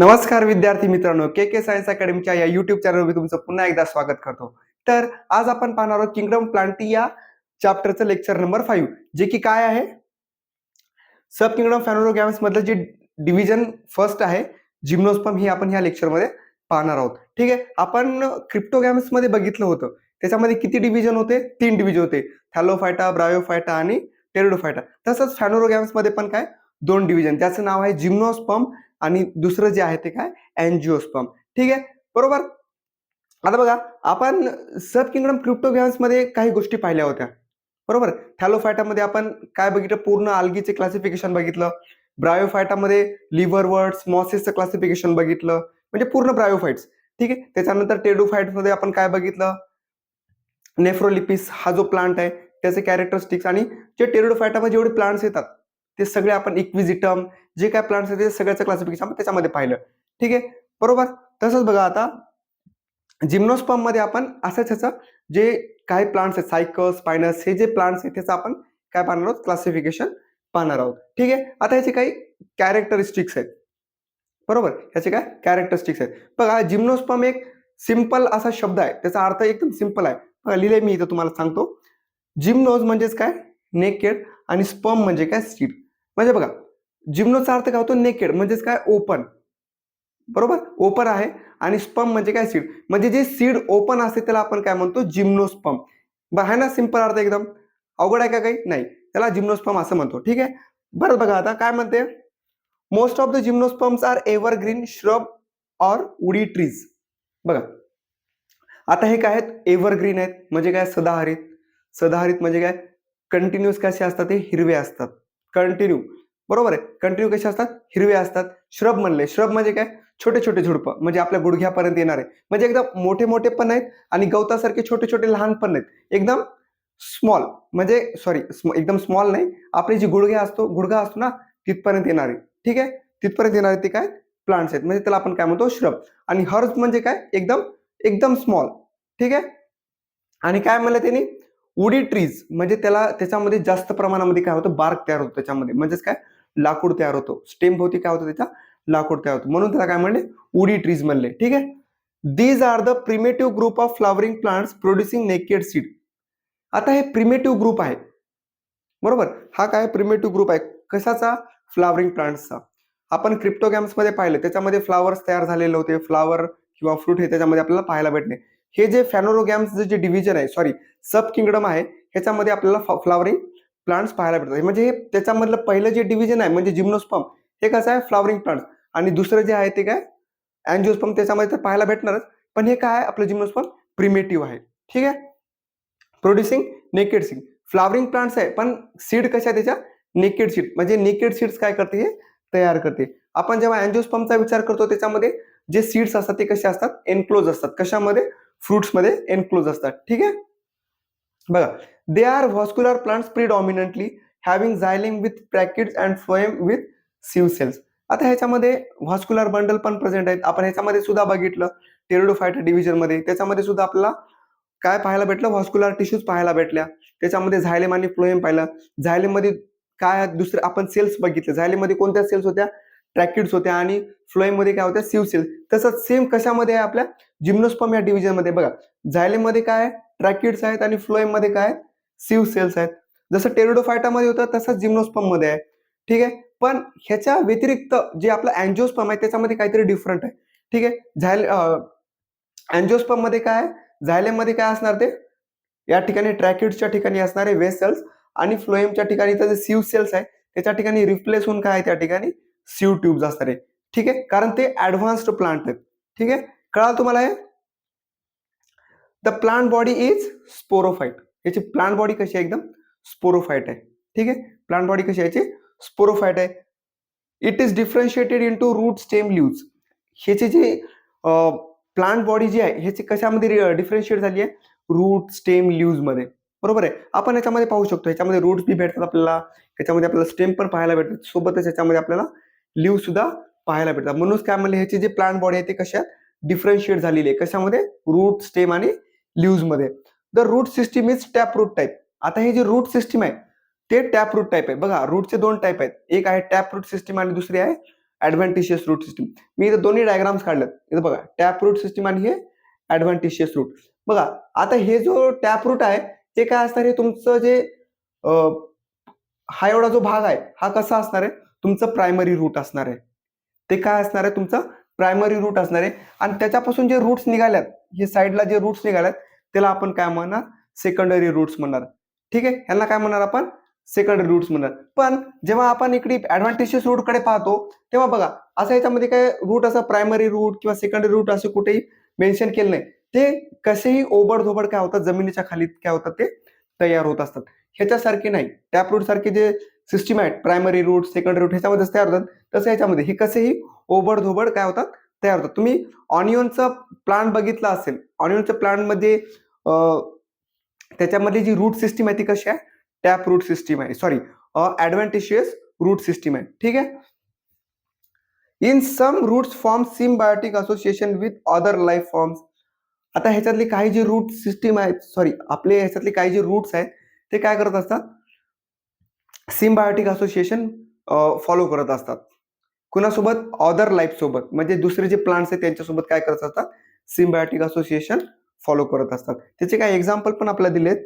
नमस्कार विद्यार्थी मित्रांनो के के सायन्स अकॅडमीच्या या युट्यूब चॅनलवर तुमचं पुन्हा एकदा स्वागत करतो. तर आज आपण पाहणार आहोत किंगडम प्लांटी या चॅप्टरचं लेक्चर नंबर फाईव्ह जे की काय आहे? सब किंगडम फॅनोरोगॅम्स मधलं जे डिव्हिजन फर्स्ट आहे जिम्नोस्पम ही आपण ह्या लेक्चरमध्ये पाहणार आहोत. ठीक आहे आपण क्रिप्टोगॅम्समध्ये बघितलं होतं. त्याच्यामध्ये किती डिव्हिजन होते? तीन डिव्हिजन होते. थॅलोफायटा ब्रायोफायटा आणि टेरिडोफायटा तसंच फॅनोरोगॅम्समध्ये पण काय? दोन डिव्हिजन त्याचं नाव आहे जिम्नोस्पम आणि दुसरं जे आहे ते काय? अँजिओस्पम ठीक आहे? बरोबर? आता बघा आपण सब किंगडम क्रिप्टोगॅम्समध्ये काही गोष्टी पाहिल्या होत्या. बरोबर? थॅलोफायटामध्ये आपण काय बघितलं? पूर्ण आल्गीचे क्लासिफिकेशन बघितलं. ब्रायोफायटामध्ये लिव्हर वर्ड्स मॉसेसचं क्लासिफिकेशन बघितलं. म्हणजे पूर्ण ब्रायोफाइट्स. ठीक आहे? त्याच्यानंतर टेडोफाईटमध्ये आपण काय बघितलं? नेफ्रोलिपिस हा जो प्लांट आहे त्याचे कॅरेक्टरिस्टिक्स आणि जे टेरिडोफायटामध्ये जेवढे प्लांट्स येतात ते सगळे आपण इक्विजिटम जे काय प्लांट्स आहेत ते सगळ्याचं क्लासिफिकेशन आपण त्याच्यामध्ये पाहिलं. ठीक आहे? बरोबर? तसंच बघा आता जिम्नोस्पममध्ये आपण असंच ह्याचं जे काही प्लांट्स आहेत सायकस स्पायनस हे जे प्लांट्स आहेत त्याचं आपण काय पाहणार आहोत? क्लासिफिकेशन पाहणार आहोत. ठीक आहे? आता ह्याचे काही कॅरेक्टरिस्टिक्स आहेत. बरोबर? ह्याचे काय? कॅरेक्टरिस्टिक्स आहेत. बघा जिम्नोस्पम एक सिंपल असा शब्द आहे. त्याचा अर्थ एकदम सिंपल आहे. बघा लिहिले मी इथं तुम्हाला सांगतो. जिम्नोज म्हणजेच काय? नेकेड आणि स्पम म्हणजे काय? सीड म्हणजे बघा जिम्नोचा अर्थ काय होतो? नेकेड म्हणजेच काय? ओपन बरोबर? ओपन आहे आणि स्पम म्हणजे काय? सीड म्हणजे जे सीड ओपन असते त्याला आपण काय म्हणतो? जिम्नोस्पम आहे ना सिंपल अर्थ एकदम? अवघड आहे का काही? नाही. त्याला जिम्नोस्पम असं म्हणतो. ठीक आहे? बरं बघा आता काय म्हणते? Most of the gymnosperms are evergreen shrub or woody trees बघा. आता हे काय आहेत? एव्हरग्रीन आहेत. म्हणजे काय? सदाहरित. सदाहरित म्हणजे काय? कंटिन्युअस कसे असतात? ते हिरवे असतात. कंटिन्यू बरोबर आहे. कंटिन्यू कसे असतात? हिरवे असतात. श्रब म्हणले. श्रब म्हणजे काय? छोटे छोटे झुडपं. म्हणजे आपल्या गुडघ्यापर्यंत येणार. आहे म्हणजे एकदम मोठे मोठे पण आहेत आणि गवतासारखे छोटे छोटे लहान पण आहेत. एकदम स्मॉल म्हणजे सॉरी एकदम स्मॉल नाही. आपले जी गुडघे असतो गुडघा असतो ना तिथपर्यंत येणारे. ठीक आहे? तिथपर्यंत येणारे ते काय? प्लांट्स आहेत. म्हणजे त्याला आपण काय म्हणतो? श्रब आणि हर्ज म्हणजे काय? एकदम एकदम स्मॉल ठीक आहे? आणि काय म्हणलं त्यांनी? उडी ट्रीज म्हणजे त्याला त्याच्यामध्ये जास्त प्रमाणामध्ये काय होतं? बार्क तयार होतो त्याच्यामध्ये. म्हणजेच काय? लाकूड तयार होतो. स्टेम भोवती काय होतं त्याचा लाकूड तयार होतो. म्हणून त्याला काय म्हणले? उडी ट्रीज म्हणले. ठीक आहे? These are the primitive group of flowering plants producing naked seed आता हे प्रिमेटिव्ह ग्रुप आहे. बरोबर? हा काय प्रिमेटिव्ह ग्रुप आहे? कशाचा? फ्लावरिंग प्लांट्सचा आपण क्रिप्टोगॅम्समध्ये पाहिलं. त्याच्यामध्ये फ्लावर्स तयार झालेले होते. फ्लावर किंवा फ्रूट हे त्याच्यामध्ये आपल्याला पाहायला भेटणे हे जे फॅनोरोगॅम्सचं जे डिव्हिजन आहे सॉरी सब किंगडम आहे ह्याच्यामध्ये आपल्याला फ्लावरिंग प्लांट्स पाहायला भेटतात. म्हणजे हे त्याच्यामधलं पहिलं जे डिव्हिजन आहे म्हणजे जिम्नोस्पम हे कसं आहे? फ्लावरिंग प्लांट्स आणि दुसरं जे आहे ते काय? अँजिओस्पम त्याच्यामध्ये तर पाहायला भेटणारच. पण हे काय आहे? आपलं जिम्नोस्पम प्रिमेटिव्ह आहे. ठीक आहे? Producing naked seed flowering plants आहे पण सीड कशा त्याच्या? नेकेड सीड म्हणजे नेकेड सीड्स काय करते हे? तयार करते. आपण जेव्हा अँजिओस्पमचा विचार करतो त्याच्यामध्ये जे सीड्स असतात ते कसे असतात? एनक्लोज असतात. कशामध्ये? फ्रुट्समध्ये एनक्लोज असतात. ठीक आहे? बघा they are vascular plants predominantly having xylem with tracheids and phloem with sieve cells आता ह्याच्यामध्ये व्हॉस्क्युलर बंडल पण प्रेझेंट आहेत. आपण ह्याच्यामध्ये सुद्धा बघितलं टेरिडोफायटा डिव्हिजनमध्ये त्याच्यामध्ये सुद्धा आपल्याला काय पाहायला भेटलं? व्हॉस्क्युलर टिश्यूज पाहायला भेटल्या. त्याच्यामध्ये झायलेम आणि फ्लोएम पाहिलं. झायलेममध्ये काय दुसरे आपण सेल्स बघितले. झायलेमध्ये कोणत्या सेल्स होत्या? ट्रॅकिड्स होत्या आणि फ्लोएममध्ये काय होत्या? सिव तसंच सेम कशामध्ये आहे आपल्या? जिम्नोस्पम या डिव्हिजनमध्ये बघा झायलेमध्ये काय आहे? ट्रॅकिड्स आहेत आणि फ्लोएममध्ये काय सिव सेल्स आहेत. जसं टेरिडोफायटामध्ये होतं तसंच जिम्नोस्पममध्ये आहे. ठीक आहे? पण ह्याच्या व्यतिरिक्त जे आपलं अँजिओस्पम आहे त्याच्यामध्ये काहीतरी डिफरंट आहे. ठीक आहे? झायल अँजिओस्पममध्ये काय आहे? काय असणार ते? या ठिकाणी ट्रॅकिड्सच्या ठिकाणी असणारे वेस्ट सेल्स आणि फ्लोएमच्या ठिकाणी जे सिव सेल्स आहे त्याच्या ठिकाणी रिप्लेस होऊन काय आहे त्या ठिकाणी? सीव ट्यूब्स असणार आहे ठीक आहे? कारण ते ऍडव्हान्स्ड प्लांट आहेत. ठीक आहे? कळाल तुम्हाला हे? The plant body is sporophyte याची प्लांट बॉडी कशी आहे एकदम? स्पोरोफाईट आहे. ठीक आहे? प्लांट बॉडी कशी आहे याची? स्पोरोफाईट आहे. It is differentiated into root stem leaves ह्याची जी प्लांट बॉडी जी आहे ह्याची कशामध्ये डिफरन्शिएट झाली आहे? रूट स्टेम ल्यूजमध्ये बरोबर आहे? आपण याच्यामध्ये पाहू शकतो. याच्यामध्ये रूट्स बी भेटतात आपल्याला. याच्यामध्ये आपल्याला स्टेम पण पाहायला भेटतात. सोबतच याच्यामध्ये आपल्याला लिव्ह सुद्धा पाहायला भेटतात. म्हणूनच काय म्हणले ह्याची जे प्लांट बॉडी आहे ते कशात? डिफरन्शिएट झालेली आहे. कशामध्ये? रूट स्टेम आणि लिव्जमध्ये. The root system is tap root type आता हे जे रूट सिस्टीम आहे ते टॅप रूट टाईप आहे. बघा रूटचे दोन टाईप आहेत. एक आहे टॅप रूट सिस्टीम आणि दुसरी आहे ऍडव्हान्टिशियस रूट सिस्टीम मी इथं दोन्ही डायग्राम्स काढलेत इथं बघा टॅप रूट सिस्टीम आणि हे ऍडव्हान्टिशियस रूट बघा आता हे जो टॅप रूट आहे ते काय असणार हे तुमचं जे हा एवढा जो भाग आहे हा कसा असणार आहे? तुमचं प्रायमरी रूट असणार आहे. ते काय असणार आहे? तुमचं प्रायमरी रूट असणार आहे. आणि त्याच्यापासून जे रूट्स निघाल्यात हे साईडला जे रूट्स निघाल्यात त्याला आपण काय म्हणणार? सेकंडरी रूट्स म्हणणार. ठीक आहे? ह्यांना काय म्हणणार आपण? सेकंडरी रूट्स म्हणणार. पण जेव्हा आपण इकडे ऍडव्हान्टेजेस रूटकडे पाहतो तेव्हा बघा असं याच्यामध्ये काय रूट असं प्रायमरी रूट किंवा सेकंडरी रूट असं कुठेही मेन्शन केलं नाही. ते कसेही ओबड धोबड काय होतात? जमिनीच्या खाली काय होतात? ते तयार होत असतात. ह्याच्यासारखे नाही. टॅप रूट सारखे जे सिस्टीम आहेत प्रायमरी रूट सेकंडरी रूट ह्याच्यामध्येच तयार होतात. तसं ह्याच्यामध्ये हे कसेही ओबड धोबड काय होतात? तयार होतात. तुम्ही ऑनियनचा प्लांट बघितला असेल. ऑनियनच्या प्लांटमध्ये त्याच्यामध्ये जी रूट सिस्टीम आहे ती कशी आहे? टॅप रूट सिस्टीम आहे. सॉरी ऍडव्हान्टेशियस रूट सिस्टीम आहे. ठीक आहे? In some roots form symbiotic association with other life forms आता ह्याच्यातली काही जी रूट सिस्टीम आहेत सॉरी आपले ह्याच्यातले काही जे रूट्स आहेत ते काय करत असतात? सिम्बायोटिक असोसिएशन फॉलो करत असतात. कुणासोबत? ऑदर लाईफ सोबत. म्हणजे दुसरे जे प्लांट्स आहेत त्यांच्यासोबत काय करत असतात? सिम्बायोटिक असोसिएशन फॉलो करत असतात. त्याचे काही एक्झाम्पल पण आपल्याला दिलेत.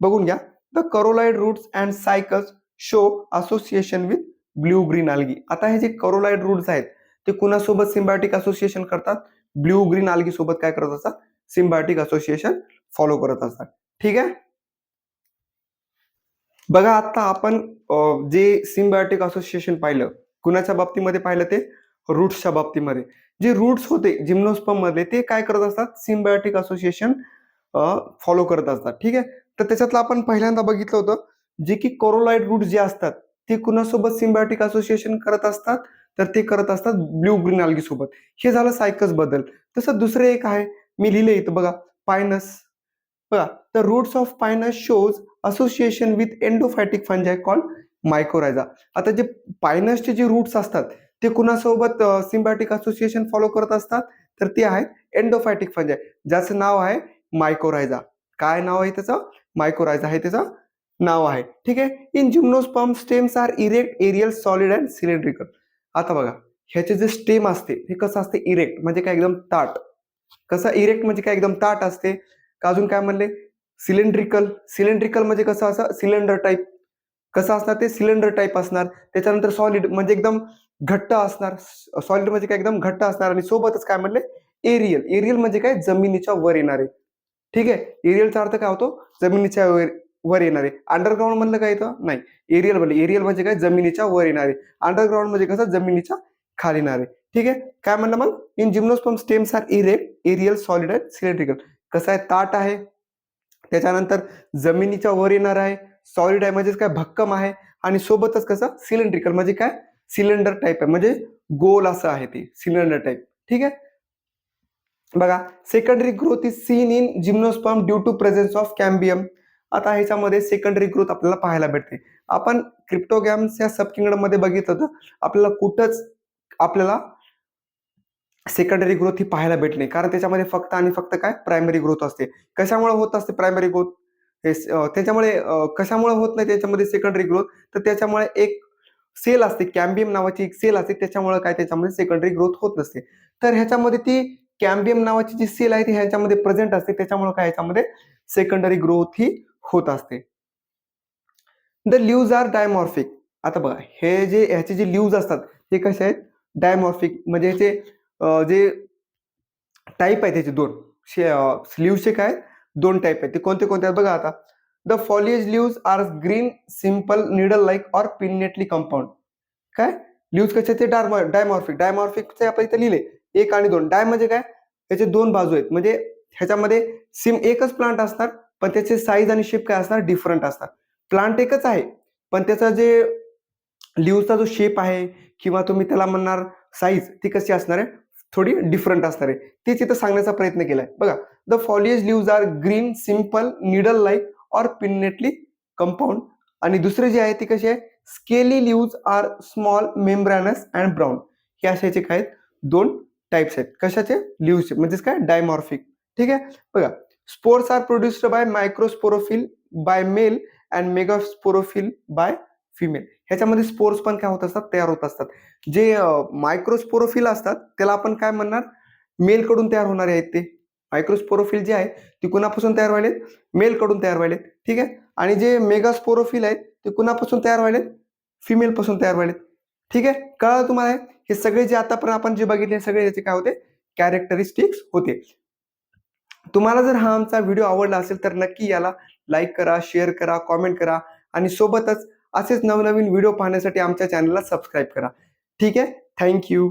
बघून घ्या. The coralloid roots and cycas show association with blue green algae आता हे जे करोलाइड रूट्स आहेत ते कुणासोबत सिम्बायोटिक असोसिएशन करतात? ब्ल्यू ग्रीन आल्गी सोबत काय करत असतात? सिम्बायोटिक असोसिएशन फॉलो करत असतात. ठीक आहे? बघा आता आपण जे सिम्बायोटिक असोसिएशन पाहिलं कुणाच्या बाबतीमध्ये पाहिलं ते? रूट्सच्या बाबतीमध्ये. जे रूट्स होते जिम्नोस्पम मधले ते काय करत असतात? सिम्बायोटिक असोसिएशन फॉलो करत असतात. ठीक आहे? तर त्याच्यातलं आपण पहिल्यांदा बघितलं होतं जे की कोरोलाइड रूट जे असतात ते कुणासोबत सिम्बायोटिक असोसिएशन करत असतात? तर ते करत असतात ब्ल्यू ग्रीन आल्गी सोबत हे झालं सायकसबद्दल तसं दुसरं एक आहे मी लिहिले इथं बघा पायनस. बघा the roots of pinus shows association with endophytic fungi called mycorrhiza आता जे पायनसचे जे रूट्स असतात ते कुणासोबत सिम्बायोटिक असोसिएशन फॉलो करत असतात? तर ते आहेत एंडोफॅटिक फंजाय ज्याचं नाव आहे मायकोरायझा काय नाव आहे त्याचं? मायकोरायझा हे त्याचं नाव आहे. ठीक आहे? In gymnosperm stems are erect aerial solid and cylindrical आता बघा ह्याचे जे स्टेम असते हे कसं असते? इरेक्ट म्हणजे काय? एकदम ताट. कसं? इरेक्ट म्हणजे काय? एकदम ताट असते. का अजून काय म्हणले? सिलेंड्रिकल सिलेंड्रिकल म्हणजे कसं असं? सिलेंडर टाईप कसं असणार ते? सिलेंडर टाईप असणार. त्याच्यानंतर सॉलिड म्हणजे एकदम घट्ट असणार. सॉलिड म्हणजे काय? एकदम घट्ट असणार. आणि सोबतच काय म्हणले? एरियल एरियल म्हणजे काय? जमिनीच्या वर येणारे. ठीक आहे? एरियलचा अर्थ काय होतो? जमिनीच्या वर वर येणारे. अंडरग्राऊंड म्हणलं काय इथं? नाही. एरियल म्हणलं. एरियल म्हणजे काय? जमिनीच्या वर येणारे. अंडरग्राऊंड म्हणजे कसं? जमिनीच्या खाली येणारे. ठीक आहे? काय म्हणलं मग? In gymnosperm stems are erect aerial solid and cylindrical कसं आहे? ताट आहे. त्याच्यानंतर जमिनीच्या वर येणार आहे. सॉलिड आहे म्हणजेच काय? भक्कम आहे. आणि सोबतच कसं? सिलेंड्रिकल म्हणजे काय? सिलेंडर टाईप आहे. म्हणजे गोल असं आहे ते. सिलेंडर टाईप ठीक आहे? बघा secondary growth is seen in gymnosperm due to presence of cambium आता ह्याच्यामध्ये सेकंडरी ग्रोथ आपल्याला पाहायला भेटते. आपण क्रिप्टोगॅम्स या सबमध्ये बघितलं तर आपल्याला कुठंच आपल्याला सेकंडरी ग्रोथ ही पाहायला भेटली कारण त्याच्यामध्ये फक्त आणि फक्त काय? प्रायमरी ग्रोथ असते. कशामुळे होत असते प्रायमरी ग्रोथ हे त्याच्यामुळे कशामुळे होत नाही त्याच्यामध्ये सेकंडरी ग्रोथ तर त्याच्यामुळे एक सेल असते कॅम्बियम नावाची एक सेल असते त्याच्यामुळे काय त्याच्यामध्ये सेकंडरी ग्रोथ होत नसते. तर ह्याच्यामध्ये ती कॅम्बियम नावाची जी सेल आहे ती ह्याच्यामध्ये प्रेझेंट असते त्याच्यामुळे काय ह्याच्यामध्ये सेकंडरी ग्रोथ ही होत असते. द लिव्ज आर डायमॉर्फिक आता बघा हे जे ह्याचे जे लिव्ज असतात ते कसे आहेत? डायमॉर्फिक म्हणजे ह्याचे जे टाईप आहे त्याचे दोन. लिव्हचे काय दोन टाईप आहेत. ते कोणते कोणते आहेत? बघा आता. The foliage leaves are green simple needle like or pinnately compound काय? लिव्ज कसे ते डार्म डायमॉर्फिक डायमॉर्फिकचे आपण इथे लिहिले. एक आणि दोन. डाय म्हणजे काय? त्याचे दोन बाजू आहेत. म्हणजे ह्याच्यामध्ये सिम एकच प्लांट असणार पण त्याचे साईज आणि शेप काय असणार? डिफरंट असणार. प्लांट एकच आहे पण त्याचा जे लिव्हचा जो शेप आहे किंवा तुम्ही त्याला म्हणणार साईज ती कशी असणार आहे? थोडी डिफरंट असणार आहे. तेच इथं सांगण्याचा प्रयत्न केलाय. बघा the foliage leaves are green simple needle like or pinnately compound आणि दुसरे जे आहे ती कशी आहे? Scaly leaves are small membranous and brown हे अशाचे काय आहेत? दोन टाईप्स आहेत. कशाचे? लिव्हचे म्हणजेच काय? डायमॉर्फिक ठीक आहे? बघा spores are produced by microsporophyll by male and megasporophyll by female ह्याच्यामध्ये स्पोर्स पण काय होत असतात? तयार होत असतात. जे मायक्रोस्पोरोफिल असतात त्याला आपण काय म्हणणार? मेलकडून तयार होणारे आहेत ते. मायक्रोस्पोरोफिल जे आहे ती कुणापासून तयार व्हायलेत? मेलकडून तयार व्हायलेत. ठीक आहे? आणि जे मेगास्पोरोफिल आहेत ते कुणापासून तयार व्हायलेत? फिमेलपासून तयार व्हायलेत. ठीक आहे? कळलं तुम्हाला? हे सगळे जे आतापर्यंत आपण जे बघितले सगळे याचे काय होते? कॅरेक्टरिस्टिक्स होते. तुम्हाला जर हा आमचा व्हिडिओ आवडला असेल तर नक्की याला लाईक करा शेअर करा कॉमेंट करा. आणि सोबतच असेच नवनवीन व्हिडिओ पाहण्यासाठी आमच्या चॅनलला सबस्क्राईब करा. ठीक आहे? थँक्यू